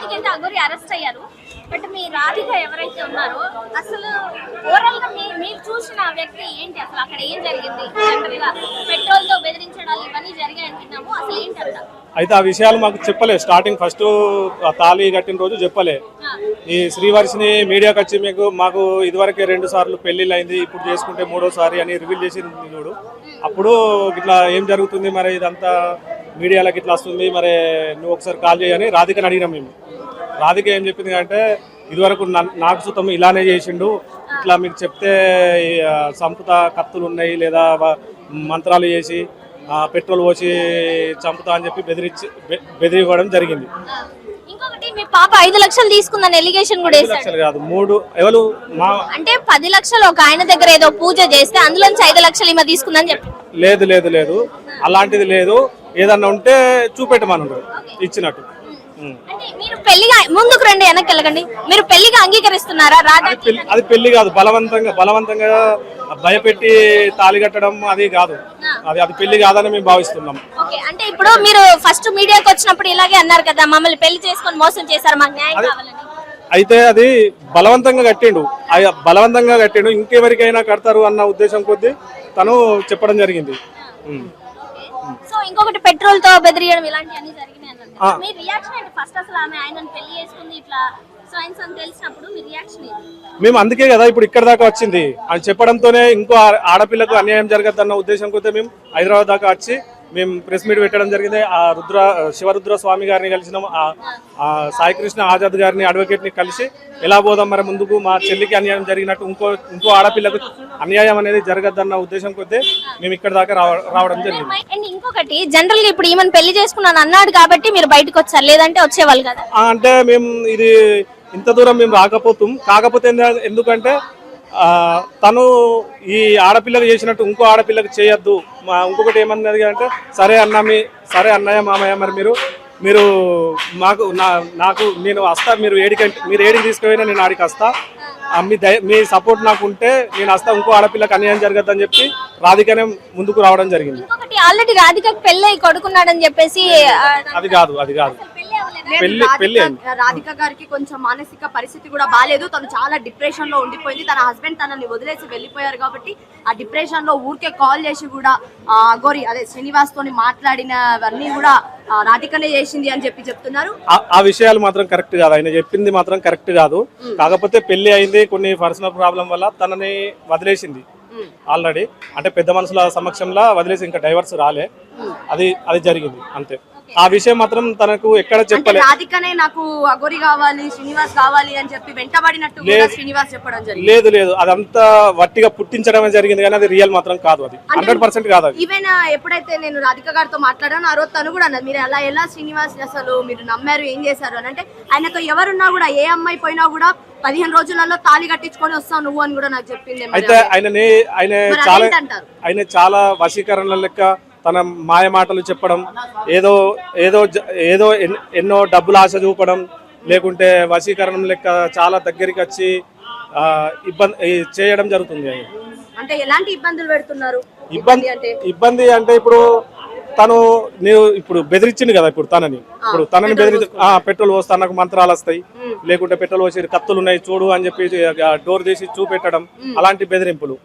మొత్తానికి అయితే అగోరి అరెస్ట్ అయ్యారు. బట్ మీ రాధిక ఎవరైతే ఉన్నారో అసలు ఓవరాల్గా మీరు చూసిన వ్యక్తి ఏంటి? అసలు అక్కడ ఏం జరిగింది? పెట్రోల్తో బెదిరించడాలు ఇవన్నీ జరిగాయి అంటున్నాము అసలు ఏంటి అంట అయితే ఆ విషయాలు మాకు చెప్పలే. స్టార్టింగ్ ఫస్ట్ తాళి కట్టిన రోజు చెప్పలే. ఈ శ్రీవర్షిని మీడియాకి వచ్చి మీకు మాకు ఇదివరకే రెండు సార్లు పెళ్ళిళ్ళు అయింది. ఇప్పుడు చేసుకుంటే మూడోసారి అని రివీల్ చేసింది చూడు. అప్పుడు ఇట్లా ఏం జరుగుతుంది మరి ఇదంతా? మీడియాలకు ఇట్లా వస్తుంది మరి నువ్వు ఒకసారి కాల్ చేయని రాధికని అడిగినాం మేము. రాధిక ఏం చెప్పింది అంటే ఇదివరకు నాకు సుతం ఇలానే చేసిండు. ఇట్లా మీకు చెప్తే సంపుత కత్తులు ఉన్నాయి లేదా మంత్రాలు చేసి పెట్రోల్ పోసి చంపుతా అని చెప్పి బెదిరించి బెదిరివ్వడం జరిగింది. మీ పాప ఐదు లక్షలు తీసుకుందని ఎలిగేషన్ కూడా లక్షలు కాదు మూడు ఎవరు మా అంటే పది లక్షలు ఒక ఆయన దగ్గర ఏదో పూజ చేస్తే అందులోంచి ఐదు లక్షలు ఈమె తీసుకుందని చెప్పి. లేదు లేదు లేదు. అలాంటిది లేదు. ఏదన్నా ఉంటే చూపెట్టమన్నారు ఇచ్చినట్టు. మీరు పెళ్ళిగా ముందుకు రండి వెనక్కి వెళ్ళకండి మీరు పెళ్ళిగా అంగీకరిస్తున్నారా? రాధా అది పెళ్ళి కాదు బలవంతంగా బలవంతంగా భయపెట్టి తాళి కట్టడం అది కాదు. అది అది పెళ్ళి కాదని మేము భావిస్తున్నాం. ఓకే అంటే ఇప్పుడు మీరు ఫస్ట్ మీడియాకి వచ్చినప్పుడు ఇలాగే అన్నారు కదా మమ్మల్ని పెళ్ళి చేసుకొని మోసం చేశారు మాకు న్యాయం కావాలని. అయితే అది బలవంతంగా కట్టిండు. అది బలవంతంగా కట్టిండు. ఇంకెవరికైనా కడతారు అన్న ఉద్దేశం కొద్దీ తను చెప్పడం జరిగింది. సో ఇంకొకటి పెట్రోల్తో బెదిరియడం ఇలాంటివన్నీ జరిగినాయి. మీ రియాక్షన్ ఏంటి? ఫస్ట్ అసలు ఆమె ఆయనను పెళ్ళి చేసుకుంది ఇట్లా మేము అందుకే కదా ఇప్పుడు ఇక్కడ దాకా వచ్చింది. అని చెప్పడంతోనే ఇంకో ఆడపిల్లకు అన్యాయం జరగద్దన్న ఉద్దేశం కొద్దీ మేము హైదరాబాద్ దాకా వచ్చి మేము ప్రెస్ మీట్ పెట్టడం జరిగింది. ఆ రుద్ర శివరుద్ర స్వామి గారిని కలిసినాం. ఆ- ఆ సాయికృష్ణ ఆజాద్ గారిని అడ్వకేట్ని కలిసి ఎలా పోదాం మరి ముందుకు మా చెల్లికి అన్యాయం జరిగినట్టు ఇంకో ఇంకో ఆడపిల్లకు అన్యాయం అనేది జరగద్దన్న ఉద్దేశం కొద్దీ మేము ఇక్కడ దాకా రావ- రావడం జరిగింది. అండ్ ఇంకొకటి జనరల్గా ఇప్పుడు ఈమెను పెళ్ళి చేసుకున్నాను అన్నాడు కాబట్టి మీరు బయటకు వచ్చారు. లేదంటే వచ్చేవాళ్ళు కదా. అంటే మేము ఇది ఇంత దూరం మేము రాకపోతాం. కాకపోతే ఎందు- ఎందుకంటే తను ఈ ఆడపిల్లకు చేసినట్టు ఇంకో ఆడపిల్లకు చేయొద్దు. మా ఇంకొకటి ఏమన్నది అంటే సరే అన్న మీ సరే అన్నయ్య మామయ్య మరి మీరు మీరు మాకు నా నాకు నేను వస్తా మీరు ఏడికి మీరు ఏడికి తీసుకుపోయినా నేను ఆడికి వస్తా. మీ దయ మీ సపోర్ట్ నాకు ఉంటే నేను వస్తా ఇంకో ఆడపిల్లకు అన్యాయం జరగద్దని చెప్పి రాధికనే ముందుకు రావడం జరిగింది. ఆల్రెడీ రాధికకు అయి కొడుకున్నాడని చెప్పేసి అది కాదు అది కాదు. పెళ్ళి పెళ్ళి- రాధిక- గారికి కొంచెం మానసిక పరిస్థితి కూడా బాగాలేదు తను చాలా డిప్రెషన్లో ఉండిపోయింది. తన హస్బెండ్ తనని వదిలేసి వెళ్ళిపోయారు కాబట్టి ఆ డిప్రెషన్లో ఊరికే కాల్ చేసి కూడా అఘోరి అదే శ్రీనివాస్ తోని మాట్లాడినవన్నీ కూడా రాధికనే చేసింది అని చెప్పి చెప్తున్నారు. ఆ- ఆ విషయాలు మాత్రం కరెక్ట్ కాదు. ఆయన చెప్పింది మాత్రం కరెక్ట్ కాదు. కాకపోతే పెళ్ళి అయింది. కొన్ని పర్సనల్ ప్రాబ్లం వల్ల తనని వదిలేసింది ఆల్రెడీ అంటే పెద్ద మనుషుల సమక్షంలో వదిలేసి ఇంకా డైవర్స్ రాలే. అది అది జరిగింది అంతే. ఆ విషయం మాత్రం తనకు ఎక్కడ అంటే చెప్పలే. రాధికనే నాకు అఘోరి కావాలి శ్రీనివాస్ కావాలి అని చెప్పి వెంటబడినట్టు శ్రీనివాస్ చెప్పడం జరిగింది. లేదు లేదు. అదంతా వట్టిగా పుట్టించడమే జరిగింది కానీ అది రియల్ మాత్రం కాదు అది. హండ్రెడ్ పర్సెంట్ కాదు అది. ఈవెన్ ఎప్పుడైతే నేను రాధిక గారితో మాట్లాడానో ఆ రోజు తను కూడా అన్నది మీరు అలా ఎలా శ్రీనివాస్ అసలు మీరు నమ్మారు ఏం చేశారు? అని. అంటే ఆయనతో ఎవరున్నా కూడా ఏ అమ్మాయి పోయినా కూడా పదిహేను రోజులలో తాళి కట్టించుకొని వస్తావు నువ్వు అని కూడా నాకు చెప్పింది అయితే ఆయనని ఆయన చాలా? ఆయన చాలా వశీకరణ లెక్క తన మాయ మాటలు చెప్పడం ఏదో ఏదో ఏదో ఎన్- ఎన్నో డబ్బులు ఆశ చూపడం లేకుంటే వశీకరణం లెక్క చాలా దగ్గరికి వచ్చి ఇబ్బంది చేయడం జరుగుతుంది. అంటే ఎలాంటి ఇబ్బందులు పెడుతున్నారు? ఇబ్బంది అంటే ఇబ్బంది అంటే ఇప్పుడు తను నీవు ఇప్పుడు బెదిరించింది కదా ఇప్పుడు తనని. ఇప్పుడు తనని బెదిరి పెట్రోల్ పోస్తా నాకు మంత్రాలు వస్తాయి. లేకుంటే పెట్రోల్ పోసి కత్తులు ఉన్నాయి చూడు అని చెప్పి డోర్ తీసి చూపెట్టడం అలాంటి బెదిరింపులు.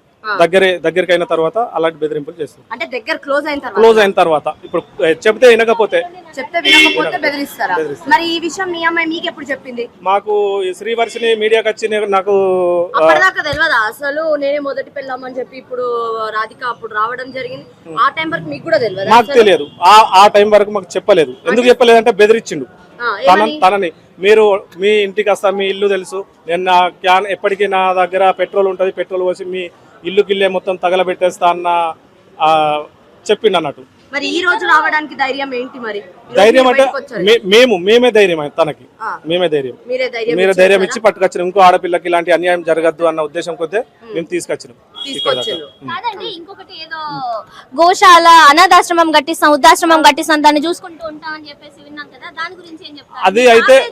దగ్గరే దగ్గరికి అయిన తర్వాత అలాంటి బెదిరింపులు చేస్తుంది. అంటే దగ్గర క్లోజ్ అయిన తర్వాత. క్లోజ్ అయిన తర్వాత. ఇప్పుడు చెప్తే వినకపోతే చెప్తే వినకపోతే బెదిరిస్తారా? మరి ఈ విషయం మీ అమ్మాయి మీకు ఎప్పుడు చెప్పింది? మాకు శ్రీవర్షిని మీడియాకి వచ్చి నాకు అప్పటిదాకా తెలియదా అసలు నేనే మొదటి పెళ్ళామని చెప్పి ఇప్పుడు రాధిక అప్పుడు రావడం జరిగింది. ఆ టైం వరకు మీకు కూడా తెలియదా మాకు తెలియదు. ఆ ఆ టైం వరకు మాకు చెప్పలేదు. ఎందుకు చెప్పలేదు అంటే బెదిరించిండు. తనని మీరు మీ ఇంటికి వస్తా మీ ఇల్లు తెలుసు. నేను నా క్యాన్ ఎప్పటికీ నా దగ్గర పెట్రోల్ ఉంటుంది పెట్రోల్ పోసి మీ ఇల్లు గిల్లే మొత్తం తగలబెట్టేస్తా అన్న ఆ, చెప్పిండు అన్నట్టు. మరి ఈ రోజు రావడానికి ధైర్యం ఏంటి మరి? ధైర్యం అంటే మేము మేమే ధైర్యం తనకి. మేమే ధైర్యం. మీరే ధైర్యం ఇచ్చి పట్టుకొచ్చిన ఇంకో ఆడపిల్లకి ఇలాంటి అన్యాయం జరగద్దు అన్న ఉద్దేశం కొద్దే మేము. తీసుకొచ్చినాం. కాదండి ఇంకొకటి ఏదో గోశాల అనాథాశ్రమం కట్టిస్తాం వృద్ధాశ్రమం కట్టిస్తాం దాన్ని చూసుకుంటూ ఉంటాం అని చెప్పేసి విన్నాం కదా దాని గురించి ఏం చెప్తారు? అది అయితే-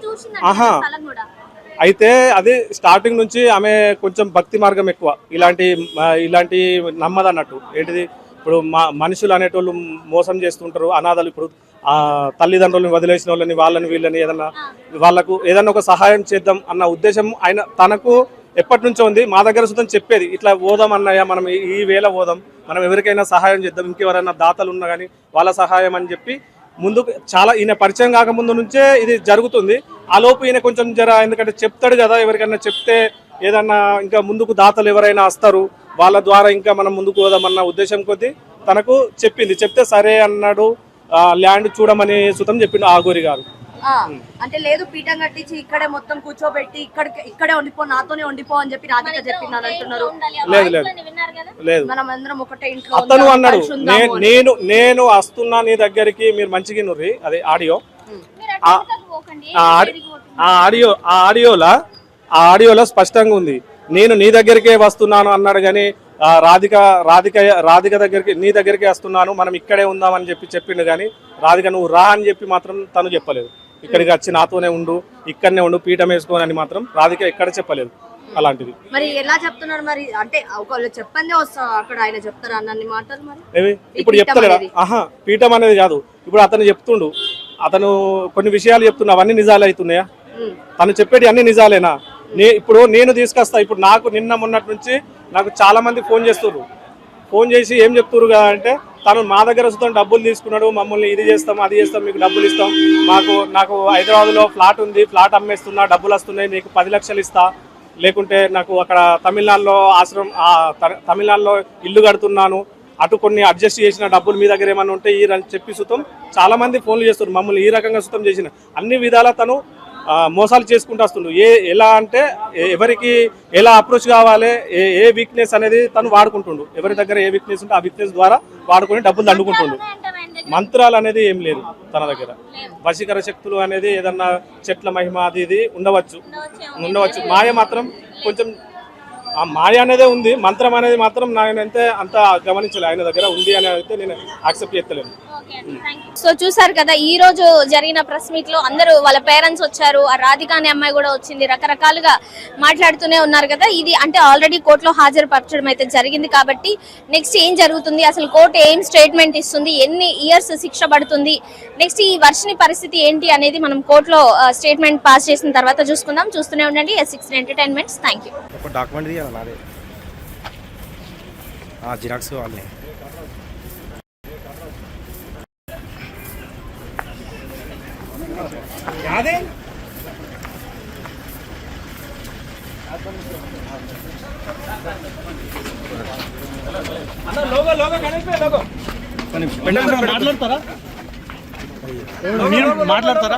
ఆహా. అయితే అది స్టార్టింగ్ నుంచి ఆమె కొంచెం భక్తి మార్గం ఎక్కువ. ఇలాంటి ఇలాంటి ఇలాంటి నమ్మదన్నట్టు. ఏంటిది? ఇప్పుడు మా మనుషులు అనేటోళ్ళు మోసం చేస్తుంటారు అనాథలు ఇప్పుడు తల్లిదండ్రులను వదిలేసిన వాళ్ళని వాళ్ళని వీళ్ళని ఏదన్నా వాళ్ళకు ఏదన్నా ఒక సహాయం చేద్దాం అన్న ఉద్దేశం ఆయన తనకు ఎప్పటి నుంచో ఉంది. మా దగ్గర సుతం చెప్పేది ఇట్లా పోదాం అన్నయ్య మనం ఈ- ఈ వేళ పోదాం మనం ఎవరికైనా సహాయం చేద్దాం. ఇంకెవరైనా దాతలు ఉన్నా కానీ వాళ్ళ సహాయం అని చెప్పి ముందుకు చాలా ఈయన పరిచయం కాకముందు నుంచే ఇది జరుగుతుంది. ఆ లోపు ఈయన కొంచెం జర ఎందుకంటే చెప్తాడు కదా ఎవరికైనా చెప్తే ఏదన్నా ఇంకా ముందుకు దాతలు ఎవరైనా వస్తారు వాళ్ళ ద్వారా ఇంకా మనం ముందుకు పోదామన్న ఉద్దేశం కొద్దీ తనకు చెప్పింది. చెప్తే సరే అన్నాడు ల్యాండ్ చూడమని సుతం చెప్పిండు ఆగోరి గారు ఆ, అంటే లేదు పీఠం కట్టించి ఇక్కడే మొత్తం కూర్చోబెట్టి ఇక్కడ ఇక్కడే వండిపో నాతోనే వండిపో అని చెప్పి రాధిక చెప్పిందని అంటున్నారు. ఉండాలి. ఆ లేదు, లేదు. వాయిస్లని విన్నారు కదా? లేదు. మనం అందరం ఒకటే ఇంట్లో అతను అన్నాడు కలిసి ఉందాము "నే- అని. నేను నేను వస్తున్నా నీ దగ్గరికి మీరు మంచిగా నుర్రి. అదే ఆడియో. ఆ ఆడియో ఆ ఆడియోలా? ఆ ఆడియోలో స్పష్టంగా ఉంది. నేను నీ దగ్గరికే వస్తున్నాను అన్నాడు కానీ ఆ రాధిక రాధిక రాధిక దగ్గరికి నీ దగ్గరికే వస్తున్నాను మనం ఇక్కడే ఉందామని చెప్పి చెప్పిండు కానీ రాధిక నువ్వు రా అని చెప్పి మాత్రం తను చెప్పలేదు. ఇక్కడికి వచ్చి నాతోనే ఉండు ఇక్కడనే ఉండు పీఠం వేసుకోని అని మాత్రం రాధిక ఎక్కడ చెప్పలేదు. అలాంటిది. మరి ఎలా చెప్తున్నారు మరి? అంటే ఒకళ్ళు చెప్పందే వస్తా అక్కడ ఆయన చెప్తారా అన్నన్ని మాటలు మరి? ఇప్పుడు చెప్తలేడా. ఆహా పీఠం అనేది కాదు. ఇప్పుడు అతను చెప్తుండు అతను కొన్ని విషయాలు చెప్తున్నా అవన్నీ నిజాలు అవుతున్నాయా? తను చెప్పేటి అన్ని నిజాలేనా? నే ఇప్పుడు నేను తీసుకొస్తా ఇప్పుడు నాకు నిన్న మొన్నటి నుంచి నాకు చాలా మంది ఫోన్ చేస్తున్నారు ఫోన్ చేసి ఏం చెప్తున్నారు కదా అంటే తను మా దగ్గర వస్తాం డబ్బులు తీసుకున్నాడు మమ్మల్ని ఇది చేస్తాం అది చేస్తాం మీకు డబ్బులు ఇస్తాం. మాకు నాకు హైదరాబాద్లో ఫ్లాట్ ఉంది ఫ్లాట్ అమ్మేస్తున్నా డబ్బులు వస్తున్నాయి నీకు పది లక్షలు ఇస్తా. లేకుంటే నాకు అక్కడ తమిళనాడులో ఆశ్రమం త- తమిళనాడులో ఇల్లు కడుతున్నాను. అటు కొన్ని అడ్జస్ట్ చేసిన డబ్బులు మీ దగ్గర ఏమైనా ఉంటే ఈ చెప్పి సుతం చాలా మంది ఫోన్లు చేస్తున్నారు మమ్మల్ని ఈ రకంగా సుతం చేసిన అన్ని విధాల తను మోసాలు చేసుకుంటూ వస్తుండు. ఏ ఎలా అంటే ఎవరికి ఎలా అప్రోచ్ కావాలి ఏ ఏ వీక్నెస్ అనేది తను వాడుకుంటుండు. ఎవరి దగ్గర ఏ వీక్నెస్ ఉంటే ఆ వీక్నెస్ ద్వారా వాడుకొని డబ్బులు దండుకుంటుండు మంత్రాలు అనేది ఏం లేదు తన దగ్గర. వశీకర శక్తులు అనేది ఏదన్నా చెట్ల మహిమ అది ఇది ఉండవచ్చు. ఉండవచ్చు. మాయ మాత్రం కొంచెం ఆ మాయ అనేదే ఉంది మంత్రం అనేది మాత్రం నేనైతే అంత గమనించలే. ఆయన దగ్గర ఉంది అని అయితే నేను యాక్సెప్ట్ చేస్తలేను సో చూసారు కదా ఈ రోజు జరిగిన ప్రెస్ మీట్లో అందరూ వాళ్ళ పేరెంట్స్ వచ్చారు. ఆ రాధిక అనే అమ్మాయి కూడా వచ్చింది. రకరకాలుగా మాట్లాడుతూనే ఉన్నారు కదా. ఇది అంటే ఆల్రెడీ కోర్టులో హాజరుపరచడం అయితే జరిగింది కాబట్టి నెక్స్ట్ ఏం జరుగుతుంది? అసలు కోర్టు ఏం స్టేట్మెంట్ ఇస్తుంది? ఎన్ని ఇయర్స్ శిక్ష పడుతుంది? నెక్స్ట్ ఈ వర్షని పరిస్థితి ఏంటి అనేది మనం కోర్టులో స్టేట్మెంట్ పాస్ చేసిన తర్వాత చూసుకుందాం. చూస్తూనే ఉండండి. S six entertainments thank you document కావాలి మాట్లాడతారా మీరు మాట్లాడతారా